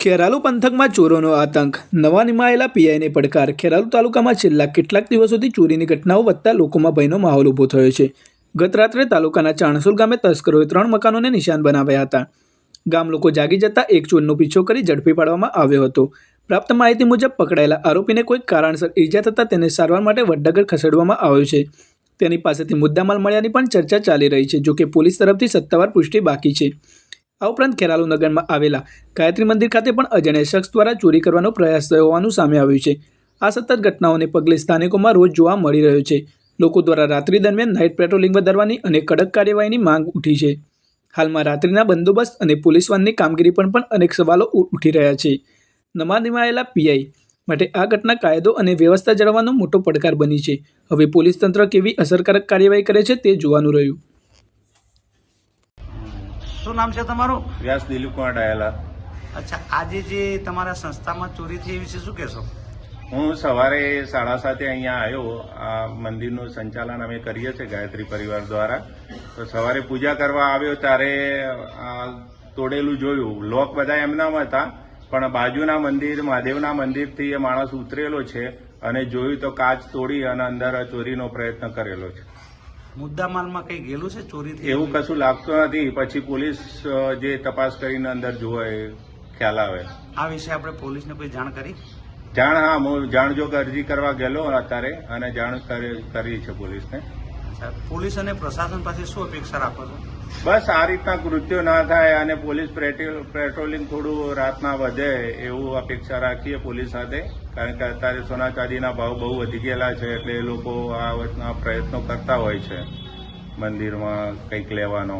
ખેરાલુ પંથકમાં ચોરોનો આતંક. નવા નિમાયેલા પીઆઈને પડકાર. ખેરાલુ તાલુકામાં છેલ્લા કેટલાક દિવસોથી ચોરીની ઘટનાઓ વધતા લોકોમાં ભયનો માહોલ ઊભો થયો છે. ગત રાત્રે તાલુકાના ચાણસુલ ગામે તસ્કરોએ ત્રણ મકાનોને નિશાન બનાવ્યા હતા. ગામ લોકો જાગી જતા એક ચોરનો પીછો કરી ઝડપી પાડવામાં આવ્યો હતો. પ્રાપ્ત માહિતી મુજબ પકડાયેલા આરોપીને કોઈ કારણસર ઈજા થતાં તેને સારવાર માટે વડનગર ખસેડવામાં આવ્યો છે. તેની પાસેથી મુદ્દામાલ મળ્યાની પણ ચર્ચા ચાલી રહી છે, જોકે પોલીસ તરફથી સત્તાવાર પુષ્ટિ બાકી છે. આ ઉપરાંત ખેરાલુ નગરમાં આવેલા ગાયત્રી મંદિર ખાતે પણ અજાણ્યા શખ્સ દ્વારા ચોરી કરવાનો પ્રયાસ થયો હોવાનું સામે આવ્યું છે. આ સતત ઘટનાઓને પગલે સ્થાનિકોમાં રોજ જોવા મળી રહ્યો છે. લોકો દ્વારા રાત્રિ દરમિયાન નાઇટ પેટ્રોલિંગ વધારવાની અને કડક કાર્યવાહીની માંગ ઉઠી છે. હાલમાં રાત્રિના બંદોબસ્ત અને પોલીસ વાનની કામગીરી પર પણ અનેક સવાલો ઉઠી રહ્યા છે. નમા નિમાયેલા પીઆઈ માટે આ ઘટના કાયદો અને વ્યવસ્થા જાળવવાનો મોટો પડકાર બની છે. હવે પોલીસ તંત્ર કેવી અસરકારક કાર્યવાહી કરે છે તે જોવાનું રહ્યું. શું નામ છે તમારું? વ્યાસ દિલીપકુમાર ડાયલા. અચ્છા આજે જે તમારા સંસ્થામાં ચોરી થઈ એ વિશે શું કહેશો? હું સવારે સાડા સાતે અહીંયા આવ્યો. આ મંદિરનું સંચાલન અમે કરીએ છીએ ગાયત્રી પરિવાર દ્વારા. તો સવારે પૂજા કરવા આવ્યો ત્યારે આ તોડેલું જોયું. લોક બધા એમનામાં હતા પણ બાજુના મંદિર મહાદેવના મંદિરથી એ માણસ ઉતરેલો છે અને જોયું તો કાચ તોડી અને અંદર ચોરીનો પ્રયત્ન કરેલો છે. મુદ્દા કંઈ કઈ ગયેલું છે? ચોરી એવું કશું લાગતું નથી. પછી પોલીસ જે તપાસ કરીને અંદર જોવે એ ખ્યાલ આવે. આ વિશે આપણે પોલીસને કોઈ જાણ કરી? જાણ હા હું જાણજોગ અરજી કરવા ગયેલો અત્યારે અને જાણ કરી છે પોલીસને. પોલીસ અને પ્રશાસન પાસે શું અપેક્ષા રાખો છો? બસ આ રીતના કૃત્યો ના થાય અને પોલીસ પેટ્રોલિંગ થોડું રાતના વધે એવું અપેક્ષા રાખીએ પોલીસ સાથે, કારણ કે અત્યારે સોના ચાંદીના ભાવ બહુ વધી ગયેલા છે એટલે એ લોકો આ પ્રયત્નો કરતા હોય છે મંદિરમાં કંઈક લેવાનો.